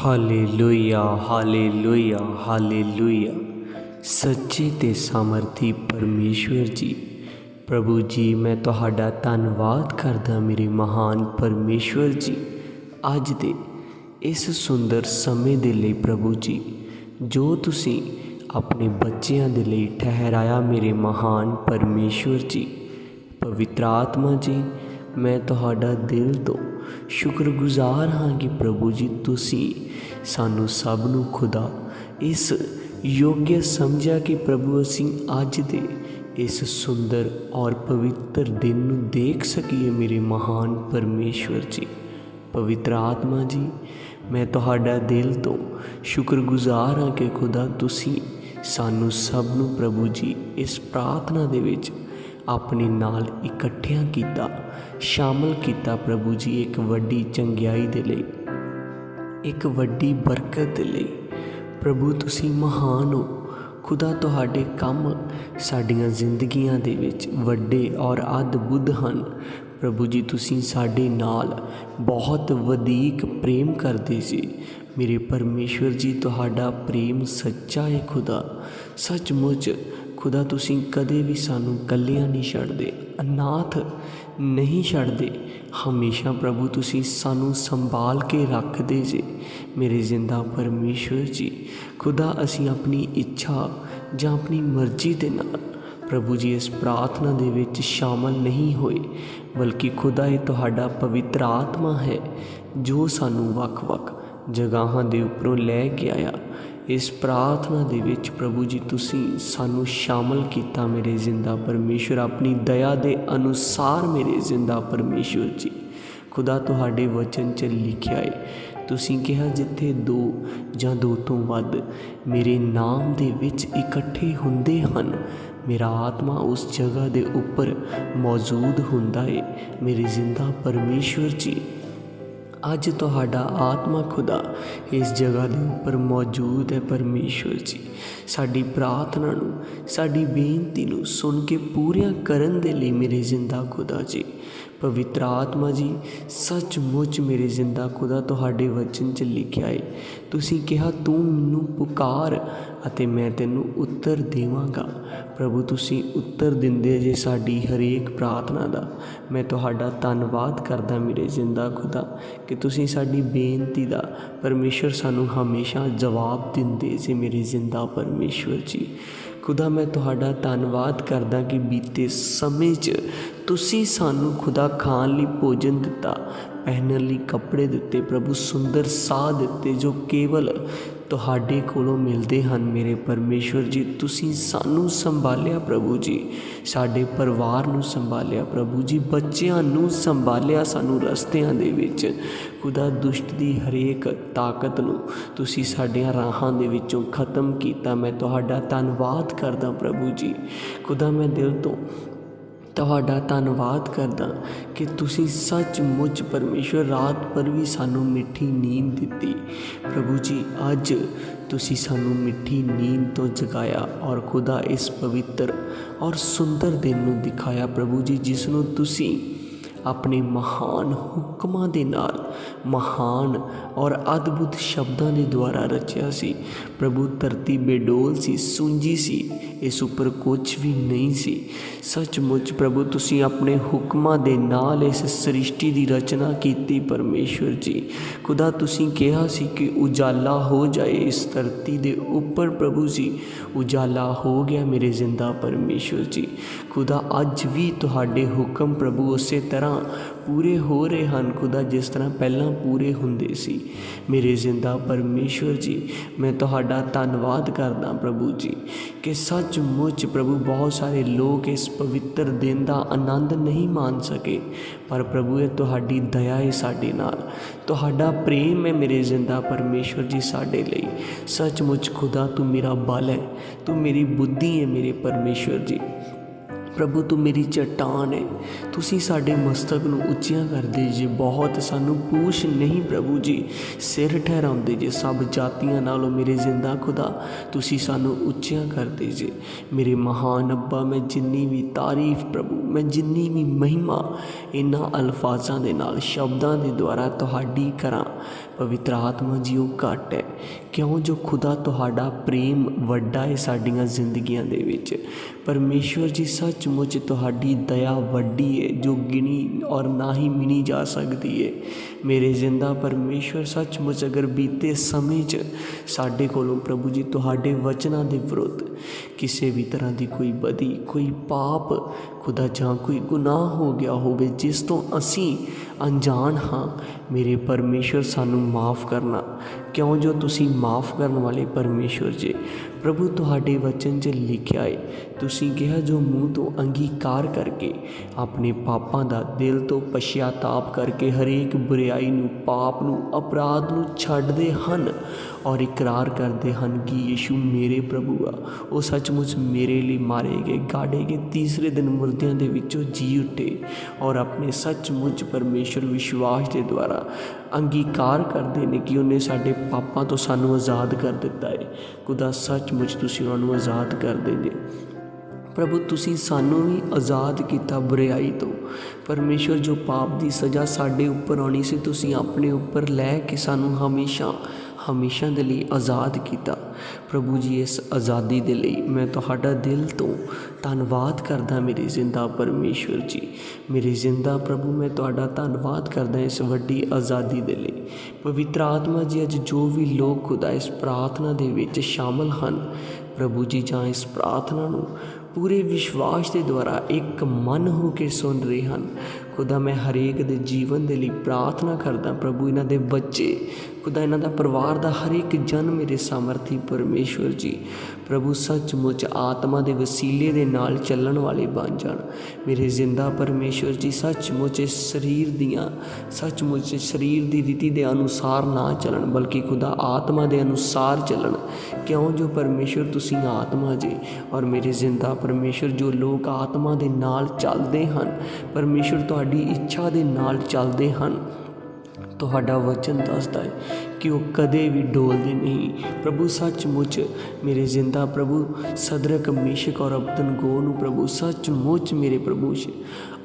Hallelujah hallelujah hallelujah. ਸੱਚੇ ਤੇ ਸਮਰਥੀ ਪਰਮੇਸ਼ਵਰ ਜੀ, ਪ੍ਰਭੂ ਜੀ, ਮੈਂ ਤੁਹਾਡਾ ਧੰਨਵਾਦ ਕਰਦਾ ਮੇਰੇ ਮਹਾਨ ਪਰਮੇਸ਼ਵਰ ਜੀ। ਅੱਜ ਦੇ ਇਸ ਸੁੰਦਰ ਸਮੇਂ ਦੇ ਲਈ ਪ੍ਰਭੂ ਜੀ, ਜੋ ਤੁਸੀਂ ਆਪਣੇ ਬੱਚਿਆਂ ਦੇ ਲਈ ਠਹਿਰਾਇਆ ਮੇਰੇ ਮਹਾਨ ਪਰਮੇਸ਼ਵਰ ਜੀ, ਪਵਿੱਤਰ ਆਤਮਾ ਜੀ ਮੈਂ ਤੁਹਾਡਾ ਦਿਲ ਤੋਂ ਸ਼ੁਕਰਗੁਜ਼ਾਰ ਹਾਂ ਕਿ ਪ੍ਰਭੂ ਜੀ, ਤੁਸੀਂ ਸਾਨੂੰ ਸਭ ਨੂੰ ਖੁਦਾ ਇਸ ਯੋਗਿਆ ਸਮਝਿਆ ਕਿ ਪ੍ਰਭੂ, ਅਸੀਂ ਅੱਜ ਦੇ ਇਸ ਸੁੰਦਰ ਔਰ ਪਵਿੱਤਰ ਦਿਨ ਨੂੰ ਦੇਖ ਸਕੀਏ ਮੇਰੇ ਮਹਾਨ ਪਰਮੇਸ਼ਵਰ ਜੀ। ਪਵਿੱਤਰ ਆਤਮਾ ਜੀ, ਮੈਂ ਤੁਹਾਡਾ ਦਿਲ ਤੋਂ ਸ਼ੁਕਰਗੁਜ਼ਾਰ ਹਾਂ ਕਿ ਖੁਦਾ, ਤੁਸੀਂ ਸਾਨੂੰ ਸਭ ਨੂੰ ਪ੍ਰਭੂ ਜੀ, ਇਸ ਪ੍ਰਾਰਥਨਾ ਦੇ ਵਿੱਚ ਆਪਣੇ ਨਾਲ ਇਕੱਠਿਆਂ ਕੀਤਾ, ਸ਼ਾਮਲ ਕੀਤਾ ਪ੍ਰਭੂ ਜੀ ਇੱਕ ਵੱਡੀ ਚੰਗਿਆਈ ਦੇ ਲਈ, ਇੱਕ ਵੱਡੀ ਬਰਕਤ ਦੇ ਲਈ। ਪ੍ਰਭੂ, ਤੁਸੀਂ ਮਹਾਨ ਹੋ। ਖੁਦਾ ਤੁਹਾਡੇ ਕੰਮ ਸਾਡੀਆਂ ਜ਼ਿੰਦਗੀਆਂ ਦੇ ਵਿੱਚ ਵੱਡੇ ਔਰ ਅਦਭੁਤ ਹਨ। ਪ੍ਰਭੂ ਜੀ, ਤੁਸੀਂ ਸਾਡੇ ਨਾਲ ਬਹੁਤ ਵਧੇਕ ਪ੍ਰੇਮ ਕਰਦੇ ਸੀ। ਮੇਰੇ ਪਰਮੇਸ਼ਵਰ ਜੀ, ਤੁਹਾਡਾ ਪ੍ਰੇਮ ਸੱਚਾ ਹੈ ਖੁਦਾ। ਸੱਚਮੁੱਚ ਖੁਦਾ, ਤੁਸੀਂ ਕਦੇ ਵੀ ਸਾਨੂੰ ਕੱਲਿਆਂ ਨਹੀਂ ਛੱਡਦੇ, ਅਨਾਥ ਨਹੀਂ ਛੱਡਦੇ। ਹਮੇਸ਼ਾ ਪ੍ਰਭੂ, ਤੁਸੀਂ ਸਾਨੂੰ ਸੰਭਾਲ ਕੇ ਰੱਖਦੇ ਜੇ, ਮੇਰੇ ਜ਼ਿੰਦਾ ਪਰਮੇਸ਼ਵਰ ਜੀ। ਖੁਦਾ, ਅਸੀਂ ਆਪਣੀ ਇੱਛਾ ਜਾਂ ਆਪਣੀ ਮਰਜ਼ੀ ਦੇ ਨਾਲ ਪ੍ਰਭੂ ਜੀ, ਇਸ ਪ੍ਰਾਰਥਨਾ ਦੇ ਵਿੱਚ ਸ਼ਾਮਲ ਨਹੀਂ ਹੋਏ, ਬਲਕਿ ਖੁਦਾ, ਇਹ ਤੁਹਾਡਾ ਪਵਿੱਤਰ ਆਤਮਾ ਹੈ, ਜੋ ਸਾਨੂੰ ਵੱਖ-ਵੱਖ ਜਗ੍ਹਾਵਾਂ ਦੇ ਉੱਪਰੋਂ ਲੈ ਕੇ ਆਇਆ। ਇਸ ਪ੍ਰਾਰਥਨਾ ਦੇ ਵਿੱਚ ਪ੍ਰਭੂ ਜੀ, ਤੁਸੀਂ ਸਾਨੂੰ ਸ਼ਾਮਲ ਕੀਤਾ ਮੇਰੇ ਜ਼ਿੰਦਾ ਪਰਮੇਸ਼ਵਰ ਆਪਣੀ ਦਇਆ ਦੇ ਅਨੁਸਾਰ ਮੇਰੇ ਜ਼ਿੰਦਾ ਪਰਮੇਸ਼ਵਰ ਜੀ। ਖੁਦਾ ਤੁਹਾਡੇ ਵਚਨ 'ਚ ਲਿਖਿਆ ਹੈ ਤੁਸੀਂ ਕਿਹਾ, ਜਿੱਥੇ ਦੋ ਜਾਂ ਦੋ ਤੋਂ ਵੱਧ ਮੇਰੇ ਨਾਮ ਦੇ ਵਿੱਚ ਇਕੱਠੇ ਹੁੰਦੇ ਹਨ, ਮੇਰਾ ਆਤਮਾ ਉਸ ਜਗ੍ਹਾ ਦੇ ਉੱਪਰ ਮੌਜੂਦ ਹੁੰਦਾ ਹੈ ਮੇਰੇ ਜ਼ਿੰਦਾ ਪਰਮੇਸ਼ਵਰ ਜੀ ਅੱਜ ਤੁਹਾਡਾ ਆਤਮਾ ਖੁਦਾ ਇਸ ਜਗ੍ਹਾ ਦੇ ਉੱਪਰ ਮੌਜੂਦ ਹੈ ਪਰਮੇਸ਼ਵਰ ਜੀ। ਸਾਡੀ ਪ੍ਰਾਰਥਨਾ ਨੂੰ, ਸਾਡੀ ਬੇਨਤੀ ਨੂੰ ਸੁਣ ਕੇ ਪੂਰੀਆਂ ਕਰਨ ਦੇ ਲਈ ਮੇਰੇ ਜ਼ਿੰਦਾ ਖੁਦਾ ਜੀ। ਪਵਿੱਤਰ ਆਤਮਾ ਜੀ, ਸੱਚਮੁੱਚ ਮੇਰੇ ਜ਼ਿੰਦਾ ਖੁਦਾ ਤੁਹਾਡੇ ਵਚਨ 'ਚ ਲਿਖਿਆ ਏ। ਤੁਸੀਂ ਕਿਹਾ, ਤੂੰ ਮੈਨੂੰ ਪੁਕਾਰ ਅਤੇ ਮੈਂ ਤੈਨੂੰ ਉੱਤਰ ਦੇਵਾਂਗਾ। ਪ੍ਰਭੂ, ਤੁਸੀਂ ਉੱਤਰ ਦਿੰਦੇ ਜੇ ਸਾਡੀ ਹਰੇਕ ਪ੍ਰਾਰਥਨਾ ਦਾ। ਮੈਂ ਤੁਹਾਡਾ ਧੰਨਵਾਦ ਕਰਦਾ ਮੇਰੇ ਜ਼ਿੰਦਾ ਖੁਦਾ ਕਿ ਤੁਸੀਂ ਸਾਡੀ ਬੇਨਤੀ ਦਾ ਪਰਮੇਸ਼ਰ ਸਾਨੂੰ ਹਮੇਸ਼ਾ ਜਵਾਬ ਦਿੰਦੇ ਜੇ ਮੇਰੇ ਜ਼ਿੰਦਾ ਪਰਮੇਸ਼ਵਰ ਜੀ। ਖੁਦਾ, ਮੈਂ ਤੁਹਾਡਾ ਧੰਨਵਾਦ ਕਰਦਾ ਕਿ ਬੀਤੇ ਸਮੇਂ 'ਚ ਤੁਸੀਂ ਸਾਨੂੰ ਖੁਦਾ ਖਾਣ ਲਈ ਭੋਜਨ ਦਿੱਤਾ, ਪਹਿਨਣ ਲਈ ਕੱਪੜੇ ਦਿੱਤੇ, ਪ੍ਰਭੂ ਸੁੰਦਰ ਸਾਹ ਦਿੱਤੇ ਜੋ ਕੇਵਲ ਤੁਹਾਡੇ ਕੋਲੋਂ ਮਿਲਦੇ ਹਨ। ਮੇਰੇ ਪਰਮੇਸ਼ਵਰ ਜੀ, ਤੁਸੀਂ ਸਾਨੂੰ ਸੰਭਾਲਿਆ ਪ੍ਰਭੂ ਜੀ, ਸਾਡੇ ਪਰਿਵਾਰ ਨੂੰ ਸੰਭਾਲਿਆ ਪ੍ਰਭੂ ਜੀ, ਬੱਚਿਆਂ ਨੂੰ ਸੰਭਾਲਿਆ ਸਾਨੂੰ ਰਸਤਿਆਂ ਦੇ ਵਿੱਚ। ਖੁਦਾ ਦੁਸ਼ਟ ਦੀ ਹਰੇਕ ਤਾਕਤ ਨੂੰ ਤੁਸੀਂ ਸਾਡੀਆਂ ਰਾਹਾਂ ਦੇ ਵਿੱਚੋਂ ਖਤਮ ਕੀਤਾ। ਮੈਂ ਤੁਹਾਡਾ ਧੰਨਵਾਦ ਕਰਦਾ ਪ੍ਰਭੂ ਜੀ। ਖੁਦਾ, ਮੈਂ ਦਿਲ ਤੋਂ ਤੁਹਾਡਾ ਧੰਨਵਾਦ ਕਰਦਾ ਕਿ ਤੁਸੀਂ ਸੱਚਮੁੱਚ ਪਰਮੇਸ਼ਵਰ ਰਾਤ ਪਰ ਵੀ ਸਾਨੂੰ ਮਿੱਠੀ ਨੀਂਦ ਦਿੱਤੀ। ਪ੍ਰਭੂ ਜੀ, ਅੱਜ ਤੁਸੀਂ ਸਾਨੂੰ ਮਿੱਠੀ ਨੀਂਦ ਤੋਂ ਜਗਾਇਆ ਔਰ ਖੁਦਾ ਇਸ ਪਵਿੱਤਰ ਔਰ ਸੁੰਦਰ ਦਿਨ ਨੂੰ ਦਿਖਾਇਆ। ਪ੍ਰਭੂ ਜੀ, ਜਿਸ ਨੂੰ ਤੁਸੀਂ ਆਪਣੇ ਮਹਾਨ ਹੁਕਮਾਂ ਦੇ ਨਾਲ, ਮਹਾਨ ਔਰ ਅਦਭੁਤ ਸ਼ਬਦਾਂ ਦੇ ਦੁਆਰਾ ਰਚਿਆ ਸੀ। ਪ੍ਰਭੂ ਧਰਤੀ ਬੇਡੋਲ ਸੀ, ਸੁੰਜੀ ਸੀ, ਇਸ ਉੱਪਰ ਕੁਝ ਵੀ ਨਹੀਂ ਸੀ। ਸੱਚਮੁੱਚ ਪ੍ਰਭੂ, ਤੁਸੀਂ ਆਪਣੇ ਹੁਕਮਾਂ ਦੇ ਨਾਲ ਇਸ ਸ੍ਰਿਸ਼ਟੀ ਦੀ ਰਚਨਾ ਕੀਤੀ, ਪਰਮੇਸ਼ਵਰ ਜੀ। ਖੁਦਾ, ਤੁਸੀਂ ਕਿਹਾ ਸੀ ਕਿ ਉਜਾਲਾ ਹੋ ਜਾਏ ਇਸ ਧਰਤੀ ਦੇ ਉੱਪਰ, ਪ੍ਰਭੂ ਜੀ। ਉਜਾਲਾ ਹੋ ਗਿਆ ਮੇਰੇ ਜ਼ਿੰਦਾ ਪਰਮੇਸ਼ਵਰ ਜੀ। ਖੁਦਾ, ਅੱਜ ਵੀ ਤੁਹਾਡੇ ਹੁਕਮ ਪ੍ਰਭੂ ਉਸੇ ਤਰ੍ਹਾਂ ਪੂਰੇ ਹੋ ਰਹੇ ਹਨ। ਖੁਦਾ ਜਿਸ ਤਰ੍ਹਾਂ ਪਹਿਲਾਂ ਪੂਰੇ ਹੁੰਦੇ ਸੀ। ਮੇਰੇ ਜ਼ਿੰਦਾ ਪਰਮੇਸ਼ਵਰ ਜੀ, ਮੈਂ ਤੁਹਾਡਾ ਧੰਨਵਾਦ ਕਰਦਾ ਪ੍ਰਭੂ ਜੀ ਕਿ ਸੱਚਮੁੱਚ ਪ੍ਰਭੂ ਬਹੁਤ ਸਾਰੇ ਲੋਕ ਇਸ ਪਵਿੱਤਰ ਦਿਨ ਦਾ ਆਨੰਦ ਨਹੀਂ ਮਾਣ ਸਕੇ। ਪਰ ਪ੍ਰਭੂ, ਇਹ ਤੁਹਾਡੀ ਦਇਆ ਹੈ ਸਾਡੇ ਨਾਲ। ਤੁਹਾਡਾ ਪ੍ਰੇਮ ਹੈ ਮੇਰੇ ਜ਼ਿੰਦਾ ਪਰਮੇਸ਼ਵਰ ਜੀ ਸਾਡੇ ਲਈ। ਸੱਚਮੁੱਚ ਖੁਦਾ, ਤੂੰ ਮੇਰਾ ਬਲ ਹੈ। ਤੂੰ ਮੇਰੀ ਬੁੱਧੀ ਹੈ ਮੇਰੇ ਪਰਮੇਸ਼ਵਰ ਜੀ। ਪ੍ਰਭੂ, ਤੂੰ ਮੇਰੀ ਚਟਾਨ ਹੈ ਤੁਸੀਂ ਸਾਡੇ ਮਸਤਕ ਨੂੰ ਉੱਚੀਆਂ ਕਰਦੇ ਜੇ ਬਹੁਤ, ਸਾਨੂੰ ਪੂਛ ਨਹੀਂ ਪ੍ਰਭੂ ਜੀ। ਸਿਰ ਠਹਿਰਾਉਂਦੇ ਜੇ ਸਭ ਜਾਤੀਆਂ ਨਾਲੋਂ ਮੇਰੇ ਜ਼ਿੰਦਾ ਖੁਦਾ। ਤੁਸੀਂ ਸਾਨੂੰ ਉੱਚੀਆਂ ਕਰਦੇ ਜੇ। ਮੇਰੇ ਮਹਾਨ ਅੱਬਾ, ਮੈਂ ਜਿੰਨੀ ਵੀ ਤਾਰੀਫ ਪ੍ਰਭੂ, ਮੈਂ ਜਿੰਨੀ ਵੀ ਮਹਿਮਾ ਇਹਨਾਂ ਅਲਫਾਜ਼ਾਂ ਦੇ ਨਾਲ, ਸ਼ਬਦਾਂ ਦੇ ਦੁਆਰਾ ਤੁਹਾਡੀ ਕਰਾਂ। ਪਵਿੱਤਰ ਆਤਮਾ ਜੀ ਉਹ ਘੱਟ ਹੈ। ਕਿਉਂ? ਜੋ ਖੁਦਾ ਤੁਹਾਡਾ ਪ੍ਰੇਮ ਵੱਡਾ ਹੈ ਸਾਡੀਆਂ ਜ਼ਿੰਦਗੀਆਂ ਦੇ ਵਿੱਚ। ਪਰਮੇਸ਼ਵਰ ਜੀ, ਸੱਚਮੁੱਚ ਤੁਹਾਡੀ ਦਇਆ ਵੱਡੀ ਹੈ, ਜੋ ਗਿਣੀ ਔਰ ਨਾ ਹੀ ਮਿਣੀ ਜਾ ਸਕਦੀ ਹੈ। ਮੇਰੇ ਜ਼ਿੰਦਾ ਪਰਮੇਸ਼ਵਰ, ਸੱਚਮੁੱਚ ਅਗਰ ਬੀਤੇ ਸਮੇਂ 'ਚ ਸਾਡੇ ਕੋਲੋਂ ਪ੍ਰਭੂ ਜੀ, ਤੁਹਾਡੇ ਵਚਨਾਂ ਦੇ ਵਿਰੁੱਧ ਕਿਸੇ ਵੀ ਤਰ੍ਹਾਂ ਦੀ ਕੋਈ ਬਦੀ, ਕੋਈ ਪਾਪ ਖੁਦਾ ਜਾਂ ਕੋਈ ਗੁਨਾਹ ਹੋ ਗਿਆ ਹੋਵੇ, ਜਿਸ ਤੋਂ ਅਸੀਂ ਅਣਜਾਣ ਹਾਂ, ਮੇਰੇ ਪਰਮੇਸ਼ਵਰ ਸਾਨੂੰ ਮਾਫ ਕਰਨਾ। ਕਿਉਂ ਜੋ ਤੁਸੀਂ ਮਾਫ ਕਰਨ ਵਾਲੇ ਪਰਮੇਸ਼ਵਰ ਜੀ? ਪ੍ਰਭੂ ਤੁਹਾਡੇ ਵਚਨ 'ਚ ਲਿਖਿਆ ਏ ਤੁਸੀਂ ਕਿਹਾ ਜੋ ਮੂੰਹ ਤੋਂ ਅੰਗੀਕਾਰ ਕਰਕੇ, ਆਪਣੇ ਪਾਪਾਂ ਦਾ ਦਿਲ ਤੋਂ ਪਛਤਾਪ ਕਰਕੇ ਹਰੇਕ ਬੁਰਾਈ ਨੂੰ, ਪਾਪ ਨੂੰ, ਅਪਰਾਧ ਨੂੰ ਛੱਡਦੇ ਹਨ ਔਰ ਇਕਰਾਰ ਕਰਦੇ ਹਨ ਕਿ ਯੀਸ਼ੂ ਮੇਰੇ ਪ੍ਰਭੂ ਆ। ਉਹ ਸੱਚਮੁੱਚ ਮੇਰੇ ਲਈ ਮਾਰੇ ਗਏ, ਗਾੜੇ ਗਏ, ਤੀਸਰੇ ਦਿਨ ਮੁਰਦਿਆਂ ਦੇ ਵਿੱਚੋਂ ਜੀ ਉੱਠੇ ਔਰ ਆਪਣੇ ਸੱਚਮੁੱਚ ਪਰਮੇਸ਼ਰ ਵਿਸ਼ਵਾਸ ਦੇ ਦੁਆਰਾ ਅੰਗੀਕਾਰ ਕਰਦੇ ਨੇ ਕਿ ਉਹਨੇ ਸਾਡੇ ਪਾਪਾਂ ਤੋਂ ਸਾਨੂੰ ਆਜ਼ਾਦ ਕਰ ਦਿੱਤਾ ਹੈ ਖੁਦਾ ਸੱਚਮੁੱਚ ਤੁਸੀਂ ਉਹਨਾਂ ਨੂੰ ਆਜ਼ਾਦ ਕਰ ਦਿੰਦੇ। ਪ੍ਰਭੂ, ਤੁਸੀਂ ਸਾਨੂੰ ਵੀ ਆਜ਼ਾਦ ਕੀਤਾ ਬੁਰਾਈ ਤੋਂ। ਪਰਮੇਸ਼ਰ, ਜੋ ਪਾਪ ਦੀ ਸਜ਼ਾ ਸਾਡੇ ਉੱਪਰ ਆਉਣੀ ਸੀ, ਤੁਸੀਂ ਆਪਣੇ ਉੱਪਰ ਲੈ ਕੇ ਸਾਨੂੰ ਹਮੇਸ਼ਾ ਹਮੇਸ਼ਾ ਦੇ ਲਈ ਆਜ਼ਾਦ ਕੀਤਾ। ਪ੍ਰਭੂ ਜੀ, ਇਸ ਆਜ਼ਾਦੀ ਦੇ ਲਈ ਮੈਂ ਤੁਹਾਡਾ ਦਿਲ ਤੋਂ ਧੰਨਵਾਦ ਕਰਦਾ, ਮੇਰੇ ਜ਼ਿੰਦਾ ਪਰਮੇਸ਼ਵਰ ਜੀ। ਮੇਰੇ ਜ਼ਿੰਦਾ ਪ੍ਰਭੂ, ਮੈਂ ਤੁਹਾਡਾ ਧੰਨਵਾਦ ਕਰਦਾ ਇਸ ਵੱਡੀ ਆਜ਼ਾਦੀ ਦੇ ਲਈ। ਪਵਿੱਤਰ ਆਤਮਾ ਜੀ, ਅੱਜ ਜੋ ਵੀ ਲੋਕ ਖੁਦਾ ਇਸ ਪ੍ਰਾਰਥਨਾ ਦੇ ਵਿੱਚ ਸ਼ਾਮਲ ਹਨ, ਪ੍ਰਭੂ ਜੀ ਜਾਂ ਇਸ ਪ੍ਰਾਰਥਨਾ ਨੂੰ ਪੂਰੇ ਵਿਸ਼ਵਾਸ ਦੇ ਦੁਆਰਾ ਇੱਕ ਮਨ ਹੋ ਕੇ ਸੁਣ ਰਹੇ ਹਨ। ਖੁਦਾ, ਮੈਂ ਹਰੇਕ ਦੇ ਜੀਵਨ ਦੇ ਲਈ ਪ੍ਰਾਰਥਨਾ ਕਰਦਾ ਪ੍ਰਭੂ, ਇਹਨਾਂ ਦੇ ਬੱਚੇ ਖੁਦਾ, ਇਹਨਾਂ ਦਾ ਪਰਿਵਾਰ ਦਾ ਹਰ ਇੱਕ ਜਨ ਮੇਰੇ ਸਮਰਥੀ ਪਰਮੇਸ਼ਵਰ ਜੀ। ਪ੍ਰਭੂ, ਸੱਚਮੁੱਚ ਆਤਮਾ ਦੇ ਵਸੀਲੇ ਦੇ ਨਾਲ ਚੱਲਣ ਵਾਲੇ ਬਣ ਜਾਣ। ਮੇਰੇ ਜ਼ਿੰਦਾ ਪਰਮੇਸ਼ਵਰ ਜੀ, ਸੱਚਮੁੱਚ ਇਸ ਸਰੀਰ ਦੀਆਂ, ਸੱਚਮੁੱਚ ਸਰੀਰ ਦੀ ਰੀਤੀ ਦੇ ਅਨੁਸਾਰ ਨਾ ਚੱਲਣ, ਬਲਕਿ ਖੁਦਾ ਆਤਮਾ ਦੇ ਅਨੁਸਾਰ ਚੱਲਣ। ਕਿਉਂ ਜੋ ਪਰਮੇਸ਼ਵਰ ਤੁਸੀਂ ਆਤਮਾ ਜੀ, ਔਰ ਮੇਰੇ ਜ਼ਿੰਦਾ ਪਰਮੇਸ਼ਵਰ ਜੋ ਲੋਕ ਆਤਮਾ ਦੇ ਨਾਲ ਚੱਲਦੇ ਹਨ, ਪਰਮੇਸ਼ਵਰ ਤੁਹਾਡੀ ਇੱਛਾ ਦੇ ਨਾਲ ਚੱਲਦੇ ਹਨ। ਤੁਹਾਡਾ ਵਚਨ ਦੱਸਦਾ ਹੈ ਕਿ ਉਹ ਕਦੇ ਵੀ ਡੋਲਦੇ ਨਹੀਂ। ਪ੍ਰਭੂ, ਸੱਚਮੁੱਚ ਮੇਰੇ ਜ਼ਿੰਦਾ ਪ੍ਰਭੂ, ਸਦਰਕ, ਮਿਸ਼ਕ ਔਰ ਅਬਦਨਗੋ ਨੂੰ ਪ੍ਰਭੂ, ਸੱਚਮੁੱਚ ਮੇਰੇ ਪ੍ਰਭੂ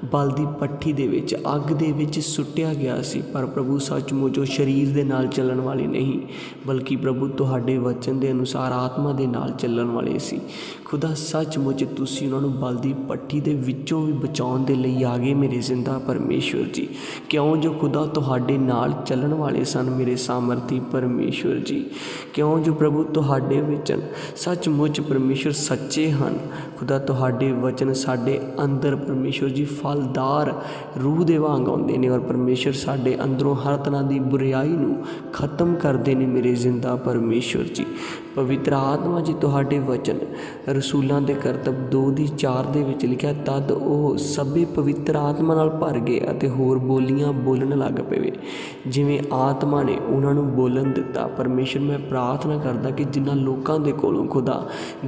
ਬਲ ਦੀ ਪੱਠੀ ਦੇ ਵਿੱਚ, ਅੱਗ ਦੇ ਵਿੱਚ ਸੁੱਟਿਆ ਗਿਆ ਸੀ। ਪਰ ਪ੍ਰਭੂ ਸੱਚਮੁੱਚ ਉਹ ਸਰੀਰ ਦੇ ਨਾਲ ਚੱਲਣ ਵਾਲੇ ਨਹੀਂ, ਬਲਕਿ ਪ੍ਰਭੂ ਤੁਹਾਡੇ ਵਚਨ ਦੇ ਅਨੁਸਾਰ ਆਤਮਾ ਦੇ ਨਾਲ ਚੱਲਣ ਵਾਲੇ ਸੀ। ਖੁਦਾ, ਸੱਚਮੁੱਚ ਤੁਸੀਂ ਉਹਨਾਂ ਨੂੰ ਬਲ ਦੀ ਪੱਠੀ ਦੇ ਵਿੱਚੋਂ ਵੀ ਬਚਾਉਣ ਦੇ ਲਈ ਆ ਗਏ ਮੇਰੇ ਜ਼ਿੰਦਾ ਪਰਮੇਸ਼ਵਰ ਜੀ। ਕਿਉਂ ਜੋ ਖੁਦਾ ਤੁਹਾਡੇ ਨਾਲ ਚੱਲਣ ਵਾਲੇ ਸਨ ਮੇਰੇ ਸਾਮਰਥੀ ਪਰਮੇਸ਼ਵਰ ਜੀ? ਕਿਉਂ ਜੋ ਪ੍ਰਭੂ ਤੁਹਾਡੇ ਵਚਨ ਸੱਚਮੁੱਚ ਪਰਮੇਸ਼ਵਰ ਸੱਚੇ ਹਨ। ਖੁਦਾ, ਤੁਹਾਡੇ ਵਚਨ ਸਾਡੇ ਅੰਦਰ ਪਰਮੇਸ਼ਵਰ ਜੀ ਫਲਦਾਰ ਰੂਹ ਦੇ ਵਾਂਗ ਆਉਂਦੇ ਨੇ ਔਰ ਪਰਮੇਸ਼ਰ ਸਾਡੇ ਅੰਦਰੋਂ ਹਰ ਤਰ੍ਹਾਂ ਦੀ ਬੁਰਾਈ ਨੂੰ ਖਤਮ ਕਰਦੇ ਨੇ ਮੇਰੇ ਜ਼ਿੰਦਾ ਪਰਮੇਸ਼ਰ ਜੀ। ਪਵਿੱਤਰ ਆਤਮਾ ਜੀ ਤੁਹਾਡੇ ਵਚਨ, ਰਸੂਲਾਂ ਦੇ ਕਰਤਬ 2 ਦੀ 4 ਦੇ ਵਿੱਚ ਲਿਖਿਆ, ਤਦ ਉਹ ਸਭੇ ਪਵਿੱਤਰ ਆਤਮਾ ਨਾਲ ਭਰ ਗਏ ਅਤੇ ਹੋਰ ਬੋਲੀਆਂ ਬੋਲਣ ਲੱਗ ਪਏ। ਜਿਵੇਂ ਆਤਮਾ ਨੇ ਉਹਨਾਂ ਨੂੰ ਬੋਲਣ ਦਿੱਤਾ, ਪਰਮੇਸ਼ਰ ਮੈਂ ਪ੍ਰਾਰਥਨਾ ਕਰਦਾ ਕਿ ਜਿਨ੍ਹਾਂ ਲੋਕਾਂ ਦੇ ਕੋਲੋਂ ਖੁਦਾ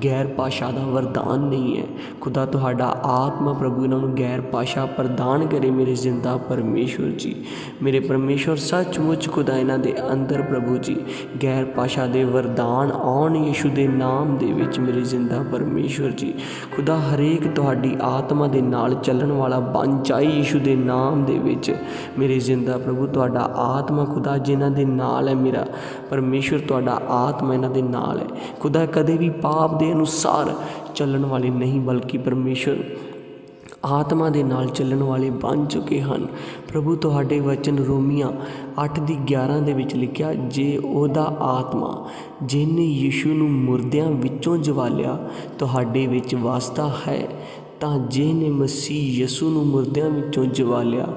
ਗੈਰ ਭਾਸ਼ਾ ਦਾ ਵਰਦਾਨ ਨਹੀਂ ਹੈ, ਖੁਦਾ ਤੁਹਾਡਾ ਆਤਮਾ ਪ੍ਰਭੂ ਇਹਨਾਂ ਨੂੰ ਗੈਰ ਭਾਸ਼ਾ ਪ੍ਰਦਾਨ ਕਰੇ ਮੇਰੇ ਜ਼ਿੰਦਾ ਪਰਮੇਸ਼ਰ ਜੀ। ਮੇਰੇ ਪਰਮੇਸ਼ਰ, ਸੱਚਮੁੱਚ ਖੁਦਾ ਇਹਨਾਂ ਦੇ ਅੰਦਰ ਪ੍ਰਭੂ ਜੀ, ਗੈਰ ਭਾਸ਼ਾ ਦੇ ਵਰਦਾਨ ਆਉਣ ਯਿਸੂ ਦੇ ਨਾਮ ਦੇ ਵਿੱਚ ਮੇਰੇ ਜ਼ਿੰਦਾ ਪਰਮੇਸ਼ਰ ਜੀ? ਖੁਦਾ ਹਰੇਕ ਤੁਹਾਡੀ ਆਤਮਾ ਦੇ ਨਾਲ ਚੱਲਣ ਵਾਲਾ ਬਣ ਜਾਏ ਯਿਸੂ ਦੇ ਨਾਮ ਦੇ ਵਿੱਚ। ਮੇਰੇ ਜ਼ਿੰਦਾ ਪ੍ਰਭੂ, ਤੁਹਾਡਾ ਆਤਮਾ ਖੁਦਾ ਜਿਨ੍ਹਾਂ ਦੇ ਨਾਲ ਹੈ ਮੇਰਾ। ਪਰਮੇਸ਼ਰ ਤੁਹਾਡਾ ਆਤਮਾ ਇਹਨਾਂ ਦੇ ਨਾਲ ਹੈ। ਖੁਦਾ ਕਦੇ ਵੀ ਪਾਪ ਦੇ ਅਨੁਸਾਰ ਚੱਲਣ ਵਾਲੇ ਨਹੀਂ, ਬਲਕਿ ਪਰਮੇਸ਼ਰ ਆਤਮਾ ਦੇ ਨਾਲ ਚੱਲਣ ਵਾਲੇ ਬਣ ਚੁੱਕੇ ਹਨ। ਪ੍ਰਭੂ, ਤੁਹਾਡੇ ਵਚਨ ਰੋਮੀਆਂ 8 ਦੀ 11 ਦੇ ਵਿੱਚ ਲਿਖਿਆ, ਜੇ ਉਹਦਾ ਆਤਮਾ ਜਿਨੇ ਯਿਸੂ ਨੂੰ ਮੁਰਦਿਆਂ ਵਿੱਚੋਂ ਜਵਾਲਿਆ, ਤੁਹਾਡੇ ਵਿੱਚ ਵਸਦਾ ਹੈ, ਤਾਂ ਜਿਹਨੇ ਮਸੀਹ ਯਿਸੂ ਨੂੰ ਮੁਰਦਿਆਂ ਵਿੱਚੋਂ ਜਵਾਲਿਆ,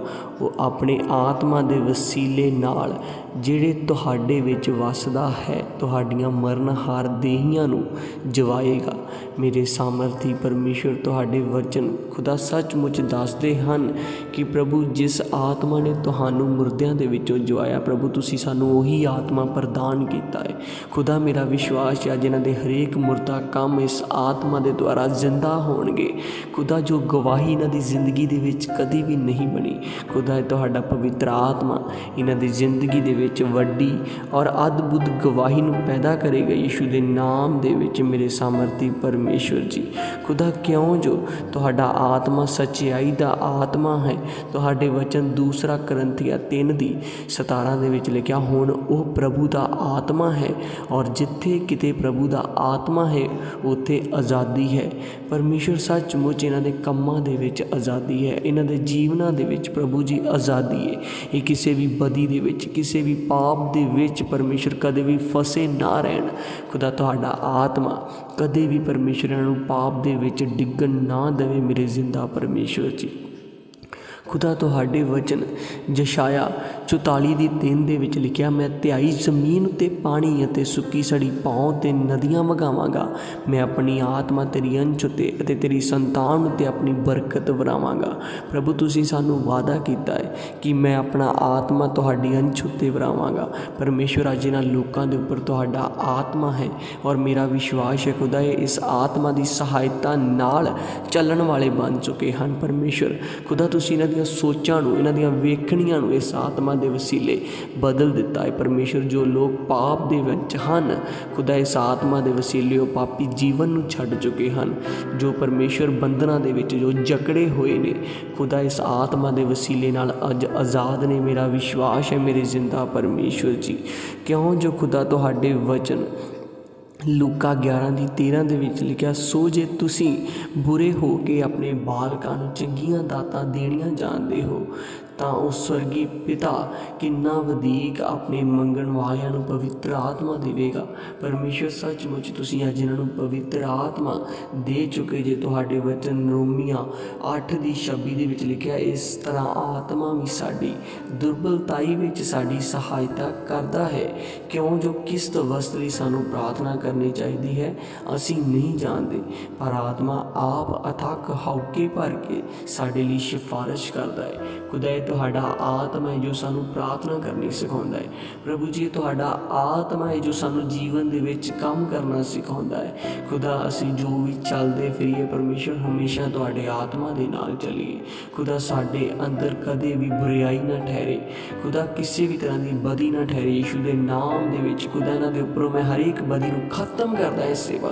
ਉਹ ਆਪਣੇ ਆਤਮਾ ਦੇ ਵਸੀਲੇ ਨਾਲ ਜਿਹੜੇ ਤੁਹਾਡੇ ਵਿੱਚ ਵਸਦਾ ਹੈ, ਤੁਹਾਡੀਆਂ ਮਰਨਹਾਰ ਦੇਹੀਆਂ ਨੂੰ ਜਵਾਏਗਾ। ਮੇਰੇ ਸਾਮਰਥੀ ਪਰਮੇਸ਼ਰ, ਤੁਹਾਡੇ ਵਚਨ ਖੁਦਾ ਸੱਚਮੁੱਚ ਦੱਸਦੇ ਹਨ ਕਿ ਪ੍ਰਭੂ, ਜਿਸ ਆਤਮਾ ਨੇ ਤੁਹਾਨੂੰ ਮੁਰਦਿਆਂ ਦੇ ਵਿੱਚੋਂ ਜਵਾਇਆ ਪ੍ਰਭੂ, ਤੁਸੀਂ ਸਾਨੂੰ ਉਹੀ ਆਤਮਾ ਪ੍ਰਦਾਨ ਕੀਤਾ ਹੈ। ਖੁਦਾ, ਮੇਰਾ ਵਿਸ਼ਵਾਸ ਹੈ, ਜਿਨ੍ਹਾਂ ਦੇ ਹਰੇਕ ਮੁਰਦਾ ਕੰਮ ਇਸ ਆਤਮਾ ਦੇ ਦੁਆਰਾ ਜ਼ਿੰਦਾ ਹੋਣਗੇ। ਖੁਦਾ, ਜੋ ਗਵਾਹੀ ਇਹਨਾਂ ਦੀ ਜ਼ਿੰਦਗੀ ਦੇ ਵਿੱਚ ਕਦੀ ਵੀ ਨਹੀਂ ਬਣੀ, ਖੁਦਾ ਤੁਹਾਡਾ ਪਵਿੱਤਰ ਆਤਮਾ ਇਹਨਾਂ ਦੀ ਜ਼ਿੰਦਗੀ ਦੇ ਵਿੱਚ ਵੱਡੀ ਔਰ ਅਦਭੁਤ ਗਵਾਹੀ ਨੂੰ ਪੈਦਾ ਕਰੇਗਾ। ਯਿਸੂ ਦੇ ਨਾਮ ਦੇ ਵਿੱਚ ਮੇਰੇ ਸਾਮਰਥੀ ਪਰਮੇਸ਼ਵਰ ਜੀ, ਖੁਦਾ ਕਿਉਂ ਜੋ ਤੁਹਾਡਾ ਆਤਮਾ ਸੱਚਾਈ ਦਾ ਆਤਮਾ ਹੈ, ਤੁਹਾਡੇ ਵਚਨ ਦੂਸਰਾ ਕਰੰਥੀਆ 3 ਦੀ 17 ਦੇ ਵਿੱਚ ਲਿਖਿਆ, ਹੁਣ ਉਹ ਪ੍ਰਭੂ ਦਾ ਆਤਮਾ ਹੈ ਔਰ ਜਿੱਥੇ ਕਿਤੇ ਪ੍ਰਭੂ ਦਾ ਆਤਮਾ ਹੈ, ਉੱਥੇ ਆਜ਼ਾਦੀ ਹੈ। ਪਰਮੇਸ਼ਰ ਸੱਚਮੁੱਚ ਇਹਨਾਂ ਦੇ ਕੰਮਾਂ ਦੇ ਵਿੱਚ ਆਜ਼ਾਦੀ ਹੈ, ਇਹਨਾਂ ਦੇ ਜੀਵਨਾਂ ਦੇ ਵਿੱਚ ਪ੍ਰਭੂ ਜੀ ਆਜ਼ਾਦੀ ਹੈ। ਇਹ ਕਿਸੇ ਵੀ ਬਦੀ ਦੇ ਵਿੱਚ, ਕਿਸੇ ਵੀ ਪਾਪ ਦੇ ਵਿੱਚ ਪਰਮੇਸ਼ਰ ਕਦੇ ਵੀ ਫਸੇ ਨਾ ਰਹਿਣ। ਖੁਦਾ ਤੁਹਾਡਾ ਆਤਮਾ ਕਦੇ ਵੀ ਪਰਮੇਸ਼ਰ ਨੂੰ ਪਾਪ ਦੇ ਵਿੱਚ ਡਿੱਗਣ ਨਾ ਦੇਵੇ ਮੇਰੇ ਜ਼ਿੰਦਾ ਪਰਮੇਸ਼ਰ ਜੀ। ਖੁਦਾ ਤੁਹਾਡੇ ਵਚਨ ਜਸ਼ਾਇਆ 44 ਦੀ 3 ਦੇ ਵਿੱਚ ਲਿਖਿਆ, ਮੈਂ ਧਿਆਈ ਜ਼ਮੀਨ ਉਤੇ ਪਾਣੀ ਅਤੇ ਸੁੱਕੀ ਸੜੀ ਪਾਉ ਤੇ ਨਦੀਆਂ ਵਗਾਵਾਂਗਾ। ਮੈਂ ਆਪਣੀ ਆਤਮਾ ਤੇਰੀ ਅੰਚ ਉਤੇ ਅਤੇ ਤੇਰੀ ਸੰਤਾਨ ਉਤੇ ਆਪਣੀ ਬਰਕਤ ਵਰਾਵਾਂਗਾ। ਪ੍ਰਭੂ, ਤੁਸੀਂ ਸਾਨੂੰ ਵਾਅਦਾ ਕੀਤਾ ਹੈ ਕਿ ਮੈਂ ਆਪਣਾ ਆਤਮਾ ਤੁਹਾਡੀ ਅੰਚ ਉਤੇ ਵਰਾਵਾਂਗਾ। ਪਰਮੇਸ਼ਵਰ, ਅੱਜ ਇਹਨਾਂ ਲੋਕਾਂ ਦੇ ਉੱਪਰ ਤੁਹਾਡਾ ਆਤਮਾ ਹੈ ਔਰ ਮੇਰਾ ਵਿਸ਼ਵਾਸ ਹੈ, ਖੁਦਾ, ਇਹ ਇਸ ਆਤਮਾ ਦੀ ਸਹਾਇਤਾ ਨਾਲ ਚੱਲਣ ਵਾਲੇ ਬਣ ਚੁੱਕੇ ਹਨ। ਪਰਮੇਸ਼ਵਰ, ਖੁਦਾ, ਤੁਸੀਂ ਇਹਨਾਂ ਦੀਆਂ ਸੋਚਾਂ ਨੂੰ, ਇਹਨਾਂ ਦੀਆਂ ਵੇਖਣੀਆਂ ਨੂੰ ਇਸ ਆਤਮਾ ਦੇ ਵਸੀਲੇ ਬਦਲ ਦਿੱਤਾ ਹੈ। ਪਰਮੇਸ਼ਰ, ਜੋ ਲੋਕ ਪਾਪ ਦੇ ਵਿੱਚ ਹਨ, ਖੁਦਾ ਇਸ ਆਤਮਾ ਦੇ ਵਸੀਲੇ ਉਹ ਪਾਪੀ ਜੀਵਨ ਨੂੰ ਛੱਡ ਚੁੱਕੇ ਹਨ। ਜੋ ਪਰਮੇਸ਼ਰ ਬੰਧਨਾਂ ਦੇ ਵਿੱਚ, ਜੋ ਜਕੜੇ ਹੋਏ ਨੇ, ਖੁਦਾ ਇਸ ਆਤਮਾ ਦੇ ਵਸੀਲੇ ਨਾਲ ਅੱਜ ਆਜ਼ਾਦ ਨੇ। ਮੇਰਾ ਵਿਸ਼ਵਾਸ ਹੈ, ਮੇਰੇ ਜ਼ਿੰਦਾ ਪਰਮੇਸ਼ਰ ਜੀ, ਕਿਉਂ ਜੋ ਖੁਦਾ ਤੁਹਾਡੇ ਵਚਨ ਲੂਕਾ 11 ਦੀ 13 ਦੇ ਵਿੱਚ ਲਿਖਿਆ, ਸੋ ਜੇ ਤੁਸੀਂ ਬੁਰੇ ਹੋ ਕੇ ਆਪਣੇ ਬਾਲਕਾਂ ਨੂੰ ਚੰਗੀਆਂ ਦਾਤਾਂ ਦੇਣੀਆਂ ਜਾਣਦੇ ਹੋ ਤਾਂ ਉਹ ਸਵਰਗੀ ਪਿਤਾ ਕਿੰਨਾ ਵਧੇਕ ਆਪਣੇ ਮੰਗਣ ਵਾਲਿਆਂ ਨੂੰ ਪਵਿੱਤਰ ਆਤਮਾ ਦੇਵੇਗਾ। ਪਰਮੇਸ਼ਰ, ਸੱਚਮੁੱਚ ਤੁਸੀਂ ਅੱਜ ਇਹਨਾਂ ਨੂੰ ਪਵਿੱਤਰ ਆਤਮਾ ਦੇ ਚੁੱਕੇ ਜੇ। ਤੁਹਾਡੇ ਵਚਨ ਰੋਮੀਆਂ 8 ਦੀ 26 ਦੇ ਵਿੱਚ ਲਿਖਿਆ, ਇਸ ਤਰ੍ਹਾਂ ਆਤਮਾ ਵੀ ਸਾਡੀ ਦੁਰਬਲਤਾਈ ਵਿੱਚ ਸਾਡੀ ਸਹਾਇਤਾ ਕਰਦਾ ਹੈ। ਕਿਉਂ? ਜੋ ਕਿਸ ਵਸਤ ਲਈ ਸਾਨੂੰ ਪ੍ਰਾਰਥਨਾ ਕਰਨੀ ਚਾਹੀਦੀ ਹੈ, ਅਸੀਂ ਨਹੀਂ ਜਾਣਦੇ। ਪਰ ਆਤਮਾ ਆਪ ਅਥਕ ਹੌਕੇ ਭਰ ਕੇ ਸਾਡੇ ਲਈ ਸਿਫਾਰਿਸ਼ ਕਰਦਾ ਹੈ। ਖੁਦਾ ਇਹ ਤੁਹਾਡਾ ਆਤਮਾ ਹੈ ਜੋ ਸਾਨੂੰ ਪ੍ਰਾਰਥਨਾ ਕਰਨੀ ਸਿਖਾਉਂਦਾ ਹੈ। ਪ੍ਰਭੂ ਜੀ, ਤੁਹਾਡਾ ਆਤਮਾ ਹੈ ਜੋ ਸਾਨੂੰ ਜੀਵਨ ਦੇ ਵਿੱਚ ਕੰਮ ਕਰਨਾ ਸਿਖਾਉਂਦਾ ਹੈ। ਖੁਦਾ, ਅਸੀਂ ਜੋ ਵੀ ਚੱਲਦੇ ਫਿਰੀਏ, ਪਰਮੇਸ਼ਰ ਹਮੇਸ਼ਾ ਤੁਹਾਡੇ ਆਤਮਾ ਦੇ ਨਾਲ ਚੱਲੀਏ। ਖੁਦਾ, ਸਾਡੇ ਅੰਦਰ ਕਦੇ ਵੀ ਬੁਰੀਾਈ ਨਾ ਠਹਿਰੇ। ਖੁਦਾ, ਕਿਸੇ ਵੀ ਤਰ੍ਹਾਂ ਦੀ ਬਦੀ ਨਾ ਠਹਿਰੇ। ਯਿਸੂ ਦੇ ਨਾਮ ਦੇ ਵਿੱਚ ਖੁਦਾ, ਇਹਨਾਂ ਦੇ ਉੱਪਰੋਂ ਮੈਂ ਹਰੇਕ ਬਦੀ ਨੂੰ ਖਤਮ ਕਰਦਾ ਇਸ ਸੇਵਾ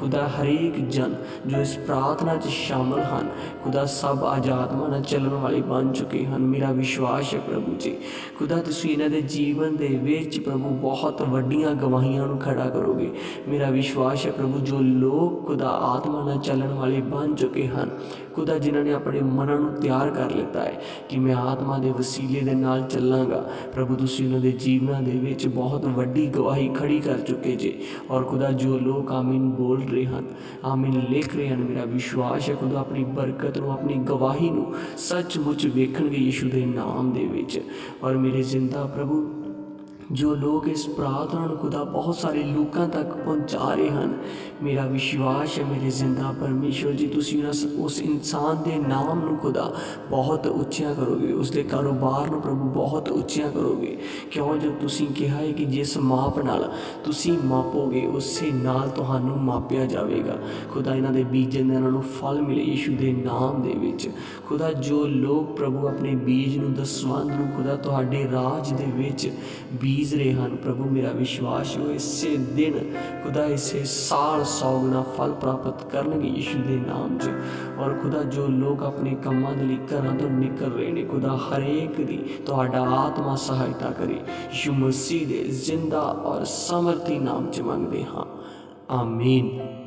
ਖੁਦਾ, ਹਰੇਕ ਜਨ ਜੋ ਇਸ ਪ੍ਰਾਰਥਨਾ 'ਚ ਸ਼ਾਮਲ ਹਨ, ਖੁਦਾ, ਸਭ ਆਜ਼ਾਦ ਮਨ ਚੱਲਣ ਵਾਲੀ ਬਣ ਚੁੱਕੇ ਹਨ। ਮੇਰਾ ਵਿਸ਼ਵਾਸ ਹੈ ਪ੍ਰਭੂ ਜੀ, ਖੁਦਾ ਤੁਸੀਂ ਇਹਨਾਂ ਦੇ ਜੀਵਨ ਦੇ ਵਿੱਚ ਪ੍ਰਭੂ ਬਹੁਤ ਵੱਡੀਆਂ ਗਵਾਹੀਆਂ ਨੂੰ ਖੜਾ ਕਰੋਗੇ। ਮੇਰਾ ਵਿਸ਼ਵਾਸ ਹੈ ਪ੍ਰਭੂ, ਜੋ ਲੋਕ ਖੁਦਾ ਆਤਮਾ ਨਾਲ ਚੱਲਣ ਵਾਲੇ ਬਣ ਚੁੱਕੇ ਹਨ, ਖੁਦਾ ਜਿਨ੍ਹਾਂ ਨੇ ਆਪਣੇ ਮਨਾਂ ਨੂੰ ਤਿਆਰ ਕਰ ਲਿੱਤਾ ਹੈ ਕਿ ਮੈਂ ਆਤਮਾ ਦੇ ਵਸੀਲੇ ਦੇ ਨਾਲ ਚੱਲਾਂਗਾ। ਪ੍ਰਭੂ, ਤੁਸੀਂ ਉਹਨਾਂ ਦੇ ਜੀਵਨਾਂ ਦੇ ਵਿੱਚ ਬਹੁਤ ਵੱਡੀ ਗਵਾਹੀ ਖੜੀ ਕਰ ਚੁੱਕੇ ਜੇ ਔਰ ਖੁਦਾ, ਜੋ ਲੋਕ ਆਮੀਨ ਬੋਲ ਰਹੇ ਹਨ, ਆਮੀਨ ਲਿਖ ਰਹੇ ਹਨ, ਮੇਰਾ ਵਿਸ਼ਵਾਸ ਹੈ ਖੁਦਾ ਆਪਣੀ ਬਰਕਤ ਨੂੰ, ਆਪਣੀ ਗਵਾਹੀ ਨੂੰ ਸੱਚਮੁੱਚ ਵੇਖਣ ਵੇਖਣਗੇ ਯਿਸੂ ਦੇ ਨਾਮ ਦੇ ਵਿੱਚ ਔਰ ਮੇਰੇ ਜ਼ਿੰਦਾ ਪ੍ਰਭੂ ਜੋ ਲੋਕ ਇਸ ਪ੍ਰਾਰਥਨਾ ਨੂੰ ਖੁਦਾ ਬਹੁਤ ਸਾਰੇ ਲੋਕਾਂ ਤੱਕ ਪਹੁੰਚਾ ਰਹੇ ਹਨ। ਮੇਰਾ ਵਿਸ਼ਵਾਸ ਹੈ, ਮੇਰੇ ਜ਼ਿੰਦਾ ਪਰਮੇਸ਼ਵਰ ਜੀ, ਤੁਸੀਂ ਉਸ ਉਸ ਇਨਸਾਨ ਦੇ ਨਾਮ ਨੂੰ ਖੁਦਾ ਬਹੁਤ ਉੱਚਾ ਕਰੋਗੇ। ਉਸ ਦੇ ਕਾਰੋਬਾਰ ਨੂੰ ਪ੍ਰਭੂ ਬਹੁਤ ਉੱਚਾ ਕਰੋਗੇ। ਕਿਉਂ? ਜੋ ਤੁਸੀਂ ਕਿਹਾ ਹੈ ਕਿ ਜਿਸ ਮਾਪ ਨਾਲ ਤੁਸੀਂ ਮਾਪੋਗੇ, ਉਸੇ ਨਾਲ ਤੁਹਾਨੂੰ ਮਾਪਿਆ ਜਾਵੇਗਾ। ਖੁਦਾ, ਇਹਨਾਂ ਦੇ ਬੀਜਣ ਦੇ ਇਹਨਾਂ ਨੂੰ ਫਲ ਮਿਲੇ ਯਿਸੂ ਦੇ ਨਾਮ ਦੇ ਵਿੱਚ। ਖੁਦਾ, ਜੋ ਲੋਕ ਪ੍ਰਭੂ ਆਪਣੇ ਬੀਜ ਨੂੰ ਦਸਵੰਦ ਨੂੰ ਖੁਦਾ ਤੁਹਾਡੇ ਰਾਜ ਦੇ ਵਿੱਚ ਬੀਜ ਰਹੇ ਹਨ। ਪ੍ਰਭੂ, ਮੇਰਾ ਵਿਸ਼ਵਾਸ ਹੈ ਇਸੇ ਦਿਨ ਖੁਦਾ ਇਸੇ ਸਾਲ ਸੌਗਣਾ ਫਲ ਪ੍ਰਾਪਤ ਕਰਨਗੇ ਯਿਸੂ ਦੇ ਨਾਮ 'ਚ। ਔਰ ਖੁਦਾ, ਜੋ ਲੋਕ ਆਪਣੇ ਕੰਮਾਂ ਦੇ ਲਈ ਘਰਾਂ ਤੋਂ ਨਿਕਲ ਰਹੇ ਨੇ, ਖੁਦਾ ਹਰੇਕ ਦੀ ਤੁਹਾਡਾ ਆਤਮਾ ਸਹਾਇਤਾ ਕਰੇ। ਯਿਸੂ ਮਸੀਹ ਦੇ ਜ਼ਿੰਦਾ ਔਰ ਸਮਰਥੀ ਨਾਮ 'ਚ ਮੰਗਦੇ ਹਾਂ। ਆਮੀਨ।